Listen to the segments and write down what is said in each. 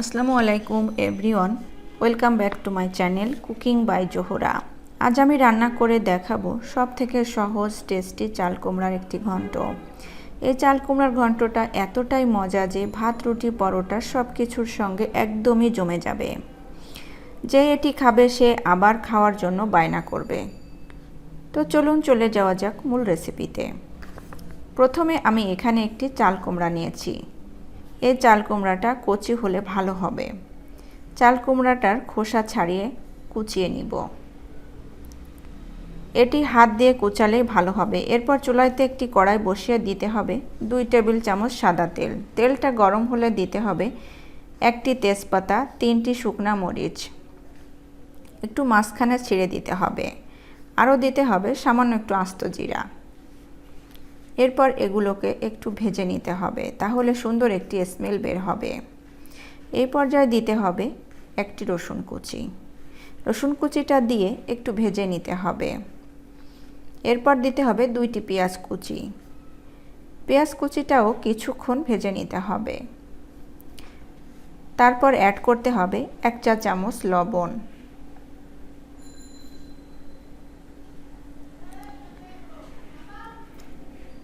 আসসালামু আলাইকুম, everyone. Welcome back to my channel cooking by Zohra. আজ আমি রান্না করে দেখাবো সব থেকে সহজ, টেস্টি চাল কুমড়ার একটি ঘন্ট। এই চাল কুমড়ার ঘন্টটা এতটাই মজা যে ভাত, রুটি, পরোটা সব কিছুর সঙ্গে একদমই জমে যাবে। যে এটি খাবে সে আবার খাওয়ার জন্য বায়না করবে। তো চলুন চলে যাওয়া যাক মূল রেসিপিতে প্রথমে আমি এখানে একটি চাল কুমড়া নিয়েছি। এই চাল কুমড়াটা কচি হলে ভালো হবে। চাল কুমড়াটার খোসা ছাড়িয়ে কুচিয়ে নিব। এটি হাত দিয়ে কুচালেই ভালো হবে। এরপর চুলাইতে একটি কড়াই বসিয়ে দিতে হবে দুই টেবিল চামচ সাদা তেল। তেলটা গরম হলে দিতে হবে একটি তেজপাতা, তিনটি শুকনা মরিচ। একটু মাঝখানে ছিঁড়ে দিতে হবে। আরও দিতে হবে সামান্য একটু আস্ত জিরা। এরপর এগুলোকে একটু ভেজে নিতে হবে, তাহলে সুন্দর একটি স্মেল বের হবে। এই পর্যায়ে দিতে হবে একটি রসুন কুচি। রসুন কুচিটা দিয়ে একটু ভেজে নিতে হবে। এরপর দিতে হবে দুইটি পেঁয়াজ কুচি। পেঁয়াজ কুচিটাও কিছুক্ষণ ভেজে নিতে হবে। তারপর অ্যাড করতে হবে এক চা চামচ লবণ।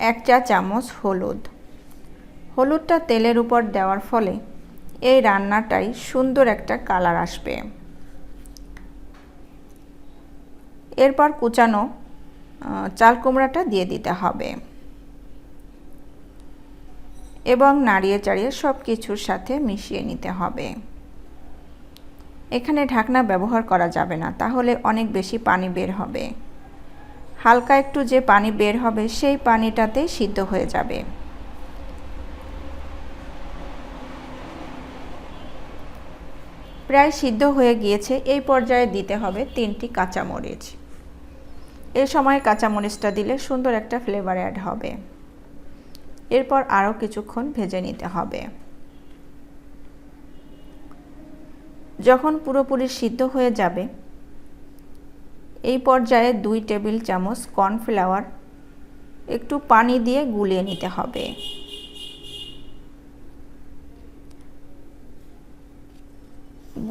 এক চা চামচ হলুদ। হলুদটা তেলের উপর দেওয়ার ফলে এই রান্নাটাই সুন্দর একটা কালার আসবে। এরপর কুচানো চাল কুমড়াটা দিয়ে দিতে হবে। এবং নাড়িয়ে চাড়িয়ে সব কিছুর সাথে মিশিয়ে নিতে হবে। এখানে ঢাকনা ব্যবহার করা যাবে না, তাহলে অনেক বেশি পানি বের হবে। হালকা একটু যে পানি বের হবে সেই পানিটাতে সিদ্ধ হয়ে যাবে। প্রায় সিদ্ধ হয়ে গিয়েছে, এই পর্যায়ে দিতে হবে তিনটি কাঁচামরিচ। এই সময় কাঁচামরিচটা দিলে সুন্দর একটা ফ্লেভার অ্যাড হবে। এরপর আরও কিছুক্ষণ ভেজে নিতে হবে। যখন পুরোপুরি সিদ্ধ হয়ে যাবে এই পর্যায়ে দুই টেবিল চামচ কর্নফ্লাওয়ার একটু পানি দিয়ে গুলিয়ে নিতে হবে।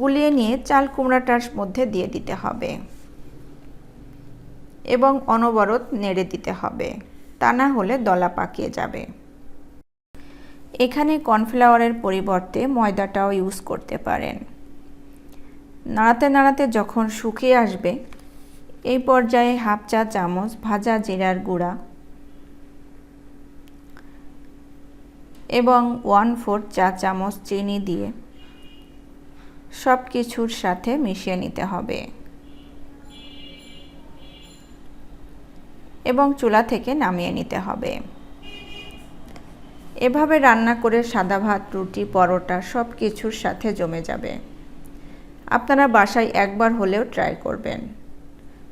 গুলিয়ে নিয়ে চাল কুমড়াটার মধ্যে দিয়ে দিতে হবে এবং অনবরত নেড়ে দিতে হবে, তা না হলে দলা পাকিয়ে যাবে। এখানে কর্নফ্লাওয়ারের পরিবর্তে ময়দাটাও ইউজ করতে পারেন। নাড়াতে নাড়াতে যখন শুকিয়ে আসবে এই পর্যায়ে হাফ চা চামচ ভাজা জিরার গুঁড়া এবং ওয়ান ফোর চা চামচ চিনি দিয়ে সব কিছুর সাথে মিশিয়ে নিতে হবে। এবং চুলা থেকে নামিয়ে নিতে হবে। এভাবে রান্না করে সাদা ভাত, রুটি, পরোটা সব কিছুর সাথে জমে যাবে। আপনারা বাসায় একবার হলেও ট্রাই করবেন।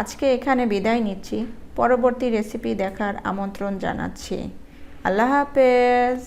আজকে এখানে বিদায় নিচ্ছি। পরবর্তী রেসিপি দেখার আমন্ত্রণ জানাচ্ছি। আল্লাহ হাফেজ।